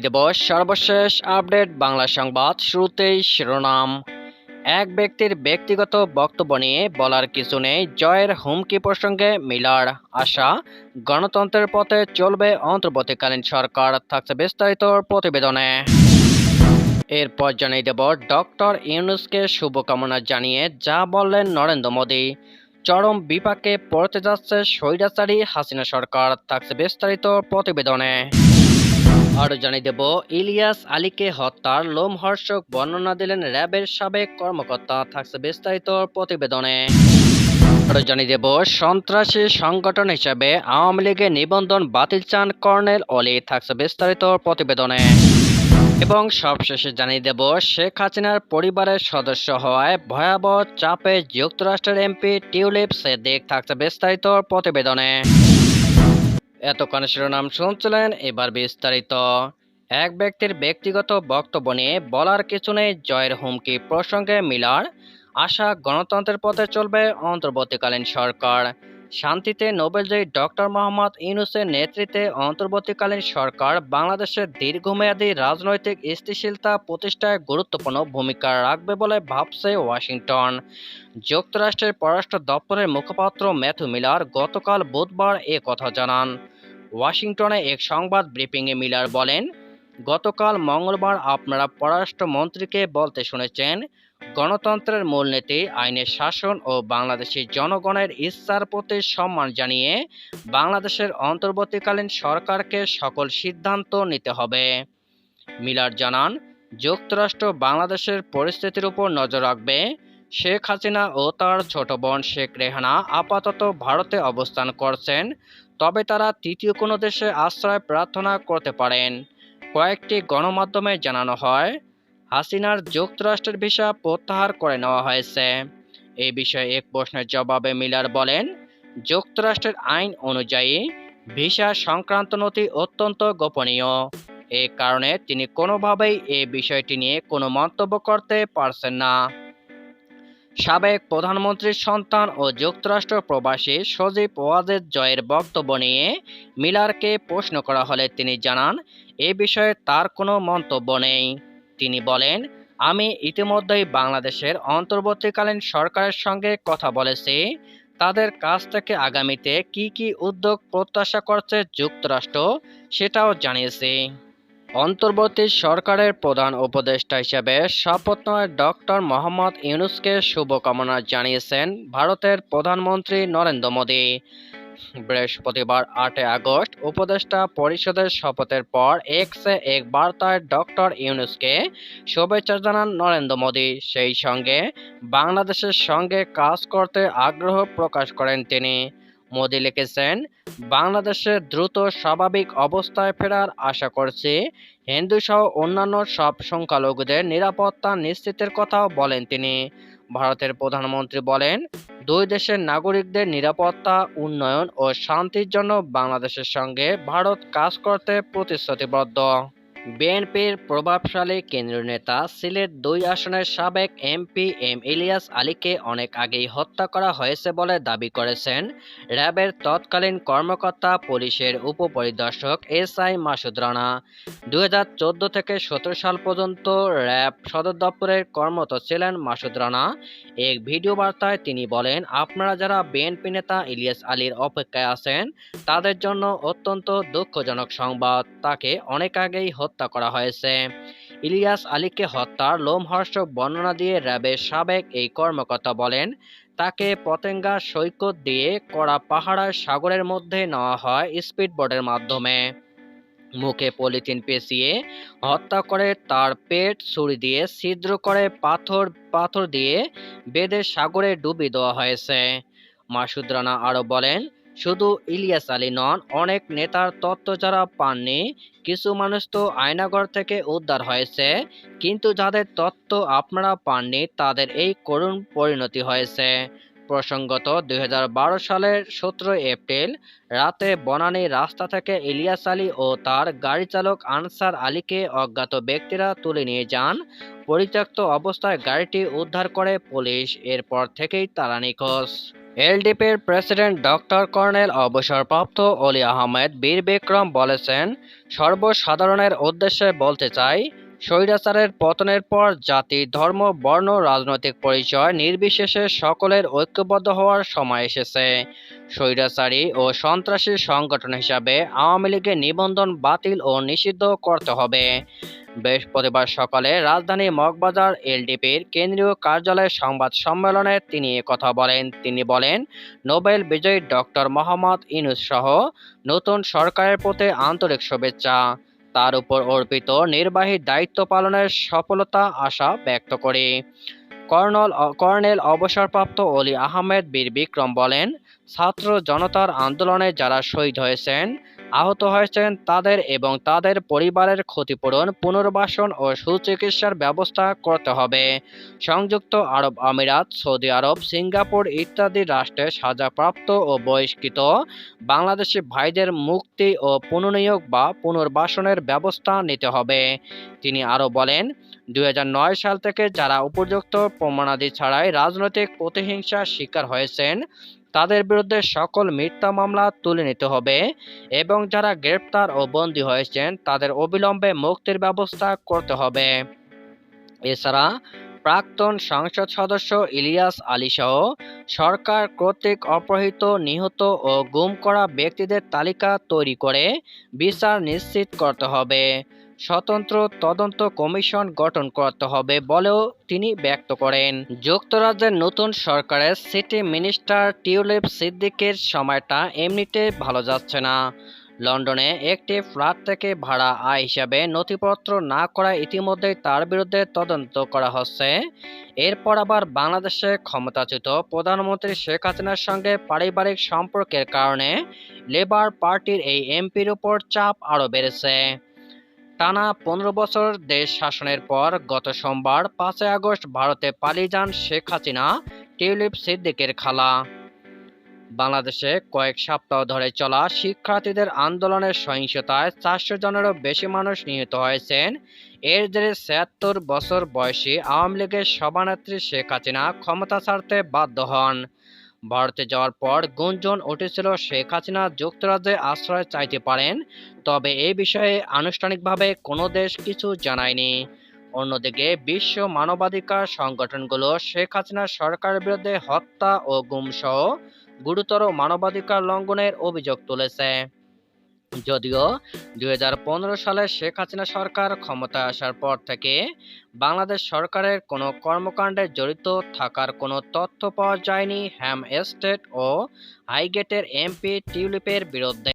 জানিয়ে দেব, সর্বশেষ আপডেট বাংলা সংবাদ শুরুতেই শিরোনাম। এক ব্যক্তির ব্যক্তিগত বক্তব্য নিয়ে বলার কিছু নেই, জয়ের হুমকি প্রসঙ্গে মিলার আশা। গণতন্ত্রের পথে চলবে অন্তর্বর্তীকালীন সরকার, থাকছে বিস্তারিত প্রতিবেদনে। এরপর জানিয়ে দেব, ডক্টর ইউনুসকে শুভকামনা জানিয়ে যা বললেন নরেন্দ্র মোদী। চরম বিপাকে পড়তে যাচ্ছে স্বৈরাচারী হাসিনা সরকার, থাকছে বিস্তারিত প্রতিবেদনে। আরও জানিয়ে দেব, ইলিয়াস আলীকে হত্যার লোমহর্ষক বর্ণনা দিলেন র্যাবের সাবেক কর্মকর্তা, থাকছে বিস্তারিত প্রতিবেদনে। আরও জানিয়ে দেব, সন্ত্রাসী সংগঠন হিসেবে আওয়ামী লীগের নিবন্ধন বাতিল চান কর্নেল অলি, থাকছে বিস্তারিত প্রতিবেদনে। এবং সবশেষে জানিয়ে দেব, শেখ হাসিনার পরিবারের সদস্য হওয়ায় ভয়াবহ চাপে যুক্তরাষ্ট্রের এমপি টিউলিপ সেদিক থাকছে বিস্তারিত প্রতিবেদনে। এতক্ষণ শিরোনাম শুনছিলেন এবার বিস্তারিত। এক ব্যক্তির ব্যক্তিগত বক্তব্য নিয়ে বলার কিছু নেই, জয়ের হুমকি প্রসঙ্গে মিলার আশা গণতন্ত্রের পথে চলবে অন্তর্বর্তীকালীন সরকার। শান্তিতে নোবেলজয়ী ডক্টর মোহাম্মদ ইউনুসের নেতৃত্বে অন্তর্বর্তীকালীন সরকার বাংলাদেশের দীর্ঘমেয়াদী রাজনৈতিক স্থিতিশীলতা প্রতিষ্ঠায় গুরুত্বপূর্ণ ভূমিকা রাখবে বলে ভাবছে ওয়াশিংটন। যুক্তরাষ্ট্রের পররাষ্ট্র দপ্তরের মুখপাত্র ম্যাথু মিলার গতকাল বুধবার এ কথা জানান। ওয়াশিংটনে এক সংবাদ ব্রিফিংয়ে মিলার বলেন, গতকাল মঙ্গলবার আপনারা পররাষ্ট্রমন্ত্রীকে বলতে শুনেছেন, গণতন্ত্রের মূলনীতি, আইনের শাসন ও বাংলাদেশের জনগণের ইচ্ছার প্রতি সম্মান জানিয়ে বাংলাদেশের অন্তর্বর্তীকালীন সরকারকে সকল সিদ্ধান্ত নিতে হবে। মিলার জানান, যুক্তরাষ্ট্র বাংলাদেশের পরিস্থিতির উপর নজর রাখবে। শেখ হাসিনা ও তার ছোট বোন শেখ রেহানা আপাতত ভারতে অবস্থান করছেন। তবে তারা তৃতীয় কোনো দেশে আশ্রয় প্রার্থনা করতে পারেন। কয়েকটি গণমাধ্যমে জানানো হয়, হাসিনার যুক্তরাষ্ট্রের ভিসা প্রত্যাহার করে নেওয়া হয়েছে। এই বিষয়ে এক প্রশ্নের জবাবে মিলার বলেন, যুক্তরাষ্ট্রের আইন অনুযায়ী ভিসা সংক্রান্ত নথি অত্যন্ত গোপনীয়। এ কারণে তিনি কোনোভাবেই এ বিষয়টি নিয়ে কোনো মন্তব্য করতে পারছেন না। সাবেক প্রধানমন্ত্রীর সন্তান ও যুক্তরাষ্ট্র প্রবাসী সজীব ওয়াজেদ জয়ের বক্তব্য নিয়ে মিলারকে প্রশ্ন করা হলে তিনি জানান, এ বিষয়ে তার কোনো মন্তব্য নেই। তিনি বলেন, আমি ইতিমধ্যেই বাংলাদেশের অন্তর্বর্তীকালীন সরকারের সঙ্গে কথা বলেছি। তাদের কাছ থেকে আগামীতে কি কি উদ্যোগ প্রত্যাশা করছে যুক্তরাষ্ট্র সেটাও জানিয়েছি। অন্তর্বর্তী সরকারের প্রধান উপদেষ্টা হিসেবে শপথ নেওয়া ডক্টর মোহাম্মদ ইউনুসকে শুভকামনা জানিয়েছেন ভারতের প্রধানমন্ত্রী নরেন্দ্র মোদী। বৃহস্পতিবার আটই আগস্ট উপদেষ্টা পরিষদের শপথের পর এক্সে এক বার্তায় ডক্টর ইউনুসকে শুভেচ্ছা জানান নরেন্দ্র মোদী। সেই সঙ্গে বাংলাদেশের সঙ্গে কাজ করতে আগ্রহ প্রকাশ করেন তিনি। মোদী লিখেছেন বাংলাদেশের দ্রুত স্বাভাবিক অবস্থায় ফেরার আশা করছে। হিন্দু সহ অন্যান্য সব সংখ্যালঘুদের নিরাপত্তা নিশ্চিতের কথাও বলেন তিনি। ভারতের প্রধানমন্ত্রী বলেন, দুই দেশের নাগরিকদের নিরাপত্তা, উন্নয়ন ও শান্তির জন্য বাংলাদেশের সঙ্গে ভারত কাজ করতে প্রতিশ্রুতিবদ্ধ। বিএনপির প্রভাবশালী কেন্দ্রীয় নেতা সিলেট দুই আসনের সাবেক এমপি এম ইলিয়াস আলীকে অনেক আগেই হত্যা করা হয়েছে বলে দাবি করেছেন র্যাবের তৎকালীন কর্মকর্তা পুলিশের উপপরিদর্শক এস আই মাসুদ রানা। দু হাজার চোদ্দ থেকে সতেরো সাল পর্যন্ত র্যাব সদর দপ্তরের কর্মরত ছিলেন মাসুদ রানা। এক ভিডিও বার্তায় তিনি বলেন, আপনারা যারা বিএনপি নেতা ইলিয়াস আলীর অপেক্ষায় আছেন, তাদের জন্য অত্যন্ত দুঃখজনক সংবাদ। তাকে অনেক আগেই হত্যা করা হয়েছে। ইলিয়াস আলীকে হত্যার লোমহর্ষক বর্ণনা দিয়ে র্যাবের সাবেক এই কর্মকর্তা বলেন, তাকে পতেঙ্গা সৈকত দিয়ে কড়া পাহাড়ার সাগরের মধ্যে নেওয়া হয় স্পিডবোটের মাধ্যমে। মুখে পলিথিন পেঁচিয়ে হত্যা করে তার পেট ছুরি দিয়ে ছিদ্র করে পাথর পাথর দিয়ে বেদে সাগরে ডুবিয়ে দেওয়া হয়েছে। মাসুদ রানা আরও বলেন শুধু ইলিয়াস আলী নন, অনেক নেতার তত্ত্ব যারা পাননি, কিছু মানুষ তো আয়নাগর থেকে উদ্ধার হয়েছে, কিন্তু যাদের তত্ত্ব আপনারা পাননি তাদের এই করুণ পরিণতি হয়েছে। প্রসঙ্গত দু হাজার বারো সালের সতেরো এপ্রিল, রাতে বনানী রাস্তা থেকে ইলিয়াস আলী ও তার গাড়ি চালক আনসার আলীকে অজ্ঞাত ব্যক্তিরা তুলে নিয়ে যান। পরিত্যক্ত অবস্থায় গাড়িটি উদ্ধার করে পুলিশ, এরপর থেকেই তারা নিখোঁজ। এলডিপির প্রেসিডেন্ট ডক্টর কর্নেল অবসরপ্রাপ্ত অলি আহমেদ বীর বিক্রম বলেছেন সর্বসাধারণের উদ্দেশ্যে বলতে চাই স্বৈরাচারের পতনের পর জাতি, ধর্ম, বর্ণ, রাজনৈতিক পরিচয় নির্বিশেষে সকলের ঐক্যবদ্ধ হওয়ার সময় এসেছে। স্বৈরাচারী ও সন্ত্রাসী সংগঠন হিসাবে আওয়ামী লীগের নিবন্ধন বাতিল ও নিষিদ্ধ করতে হবে। বৃহস্পতিবার সকালে রাজধানী মগবাজার এলডিপির কেন্দ্রীয় কার্যালয়ে সংবাদ সম্মেলনে তিনি কথা বলেন। তিনি বলেন, নোবেল বিজয়ী ডক্টর মোহাম্মদ ইউনূস সহ নতুন সরকারের প্রতি আন্তরিক শুভেচ্ছা। তার উপর অর্পিত নির্বাহী দায়িত্ব পালনের সফলতা আশা ব্যক্ত করে। কর্নল কর্নেল অবসরপ্রাপ্ত অলি আহমেদ বীর বিক্রম বলেন, ছাত্র জনতার আন্দোলনে যারা শহীদ হয়েছেন আহত হয়েছেন তাদের এবং তাদের পরিবারের ক্ষতিপূরণ, পুনর্বাসন ও সুচিকিৎসার ব্যবস্থা করতে হবে। সংযুক্ত আরব আমিরাত, সৌদি আরব, সিঙ্গাপুর ইত্যাদি রাষ্ট্রে সাজাপ্রাপ্ত ও বহিষ্কৃত বাংলাদেশি ভাইদের মুক্তি ও পুনর্নিয়োগ বা পুনর্বাসনের ব্যবস্থা নিতে হবে। তিনি আরও বলেন, দুই হাজার নয় সাল থেকে যারা উপযুক্ত প্রমাণাদি ছাড়াই রাজনৈতিক প্রতিহিংসার শিকার হয়েছেন তাদের বিরুদ্ধে সকল মিথ্যা মামলা তুলে নিতে হবে এবং যারা গ্রেপ্তার ও বন্দী হয়েছেন, তাদের অবিলম্বে মুক্তির ব্যবস্থা করতে হবে। এছাড়া প্রাক্তন সংসদ সদস্য ইলিয়াস আলী সহ সরকার কর্তৃক অপহৃত, নিহত ও গুম করা ব্যক্তিদের তালিকা তৈরি করে বিচার নিশ্চিত করতে হবে। স্বতন্ত্র তদন্ত কমিশন গঠন করতে হবে বলেও তিনি ব্যক্ত করেন। যুক্তরাজ্যের নতুন সরকারের সিটি মিনিস্টার টিউলিপ সিদ্দিকের সময়টা এমনিতে ভালো যাচ্ছে না। লন্ডনে একটি ফ্ল্যাট থেকে ভাড়া আয় হিসাবে নথিপত্র না করা ইতিমধ্যেই তার বিরুদ্ধে তদন্ত করা হচ্ছে। এরপর আবার বাংলাদেশে ক্ষমতাচ্যুত প্রধানমন্ত্রী শেখ হাসিনার সঙ্গে পারিবারিক সম্পর্কের কারণে লেবার পার্টির এই এমপির উপর চাপ আরও বেড়েছে। টানা পনেরো বছর দেশ শাসনের পর গত সোমবার পাঁচই আগস্ট ভারতে পালিয়ে যান শেখ হাসিনা, টিউলিপ সিদ্দিকের খালা। বাংলাদেশে কয়েক সপ্তাহ ধরে চলা শিক্ষার্থীদের আন্দোলনের সহিংসতায় চারশো জনেরও বেশি মানুষ নিহত হয়েছেন। এর জেরে ছিয়াত্তর বছর বয়সী আওয়ামী লীগের সভানেত্রী শেখ হাসিনা ক্ষমতা ছাড়তে বাধ্য হন। ভারতে যাওয়ার পর গুঞ্জন উঠেছিল শেখ হাসিনা যুক্তরাজ্যে আশ্রয় চাইতে পারেন, তবে এই বিষয়ে আনুষ্ঠানিকভাবে কোনো দেশ কিছু জানায়নি। অন্যদিকে বিশ্ব মানবাধিকার সংগঠনগুলো শেখ হাসিনার সরকারের বিরুদ্ধে হত্যা ও গুমসহ গুরুতর মানবাধিকার লঙ্ঘনের অভিযোগ তুলেছে। যদিও দুই হাজার পনেরো সালে শেখ হাসিনা সরকার ক্ষমতায় আসার পর থেকে বাংলাদেশ সরকারের কোনো কর্মকাণ্ডে জড়িত থাকার কোনো তথ্য পাওয়া যায়নি হ্যাম এস্টেট ও হাইগেটের এমপি টিউলিপের বিরুদ্ধে।